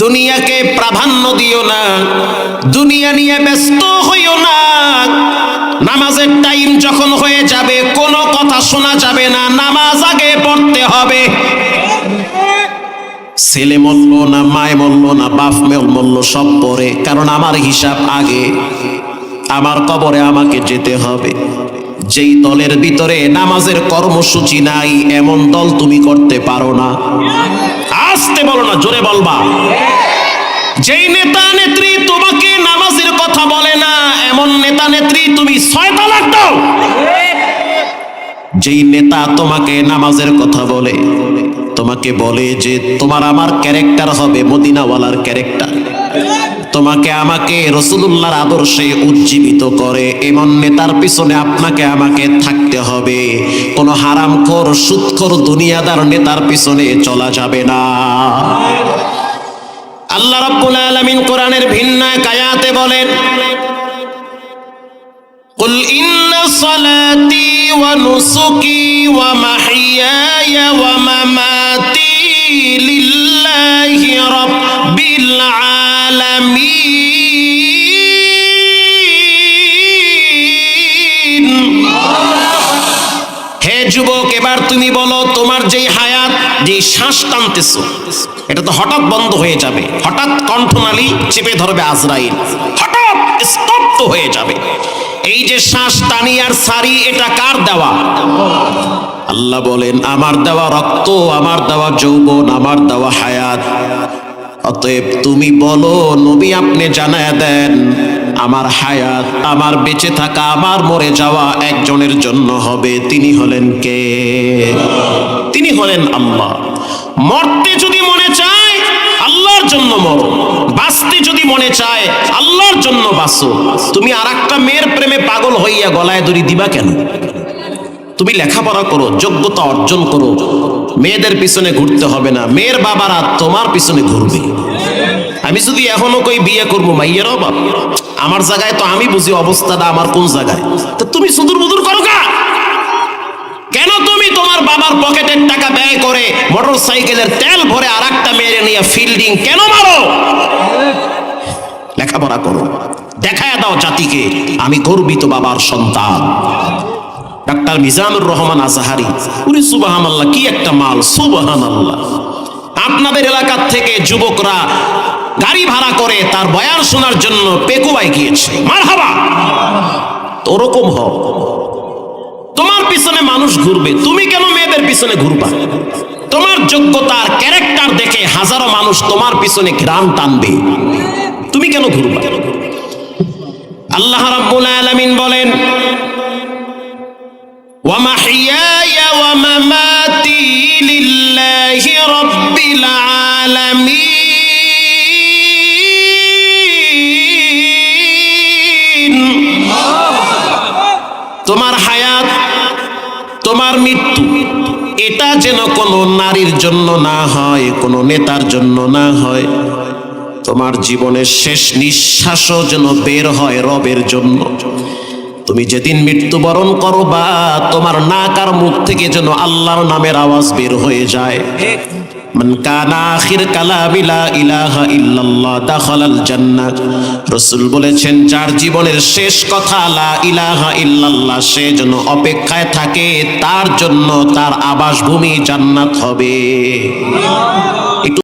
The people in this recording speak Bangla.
দুনিয়াকে প্রাধান্য দিও না, দুনিয়া নিয়ে ব্যস্ত হইও না। নামাজের টাইম যখন হয়ে যাবে, কোনো কথা শোনা যাবে না, নামাজ আগে পড়তে হবে। ছেলে মরল না, মায় মরল না, বাপ মরল সব পরে, কারণ আমার হিসাব আগে। আমার কবরে আমাকে যেতে হবে। যেই দলের ভিতরে নামাজের কর্মসূচি নাই, এমন দল তুমি করতে পারো না। আসতে বলো না, জোরে বলবা। যেই নেতা নেত্রী তোমাকে নামাজের কথা বলে না, এমন নেতা নেত্রী তুমি ছয় যেই নেতা তোমাকে নামাজের কথা বলে, তোমাকে বলে যে তোমার আমার ক্যারেক্টার হবে মদিনাওয়ালার ক্যারেক্টার। তোমাকে আমাকে রসুলুল্লাহর আদর্শে উজ্জীবিত করে এমন নেতার পিছনে আপনাকে আমাকে থাকতে হবে কোনো হারামখোর সুৎখোর দুনিয়াদার নেতার পিছনে চলা যাবে না আল্লাহ রাব্বুল আলামিন কোরআনের ভিন্ন এক আয়াতে বলেন قل إن صلاتي ونسكي ومحياي ومماتي لله যুবক, এবার তুমি বলো, তোমার যেই হায়াত যে শ্বাস টানতেছ, এটা তো হঠাৎ বন্ধ হয়ে যাবে। হঠাৎ কণ্ঠনালী চেপে ধরবে আজরাইল। হঠাৎ স্তব্ধ হয়ে যাবে। এই যে শ্বাস টানি আর সারি, এটা কার দেওয়া? আল্লাহ বলেন, আমার দেওয়া রক্ত, আমার দেওয়া যৌবন, আমার দেওয়া হায়াত। অতএব তুমি বলো, নবী আপনি জানায় দেন আমার হায়াত, আমার বেঁচে থাকা, আমার মরে যাওয়া একজনের জন্য হবে। তিনি হলেন কে? তিনি হলেন আল্লাহ। মরতে যদি মনে চায়, আল্লাহর জন্য মরো। বাঁচতে যদি মনে চায়, আল্লাহর জন্য বাঁচো। তুমি আর একটা মেয়ের প্রেমে পাগল হইয়া গলায় দড়ি দিবা কেন? তুমি লেখাপড়া করো, যোগ্যতা অর্জন করো। মেয়েদের পিছনে ঘুরতে হবে না। মেয়ের বাবারা তোমার পিছনে ঘুরবে। আমি যদি এখনও কই বিয়ে করব মাইয়েরও বাপ আমার জায়গায় তো আমি বুঝি অবস্থাটা আমার কোন জায়গায়। তা তুমি সুদূর বুদুর করো কা কেন তুমি তোমার বাবার পকেটের টাকা ব্যয় করে মোটর সাইকেলের তেল ভরে আর একটা মেয়েরে নিয়ে ফিল্ডিং কেন মারো? লেখাপড়া করো। দেখায় দাও জাতিকে, আমি গর্বিত বাবার সন্তান। ডাক্তার মিজানুর রহমান আজাহারি, উনি সুবাহান আল্লাহ কি একটা মাল সুবাহান আল্লাহ আপনাদের এলাকার থেকে যুবকরা গাড়ি ভাড়া করে তার বয়ান শোনার জন্য পেকুয়ায় গিয়েছে। মার হাবা ওরকম হ তোমার পিছনে মানুষ ঘুরবে, তুমি কেন মেয়েদের পিছনে ঘুরবা? তোমার যোগ্যতার ক্যারেক্টার দেখে হাজারো মানুষ তোমার পিছনে ঘ্রাণ টানবে। তুমি কেন ঘুরবা? আল্লাহ রাব্বুল আলামিন বলেন, ওয়া মাহিয়ায়া ওয়া মামাতি লিল্লাহি রাব্বিল আলামিন তোমার হায়াত, তোমার মৃত্যু, এটা যেন কোনো নারীর জন্য না হয়, কোনো নেতার জন্য না হয়। তোমার জীবনের শেষ নিঃশ্বাসও যেন বের হয় রবের জন্য। তুমি যেদিন মৃত্যুবরণ করো বা তোমার নাক আর মুখ থেকে যেন আল্লাহর নামের আওয়াজ বের হয়ে যায়। মান বলেছেন, যার শেষ কথা লা ইলাহা ইল্লাল্লাহ, সে যেন অপেক্ষায় থাকে, তার জন্য তার আবাসভূমি জান্নাত হবে।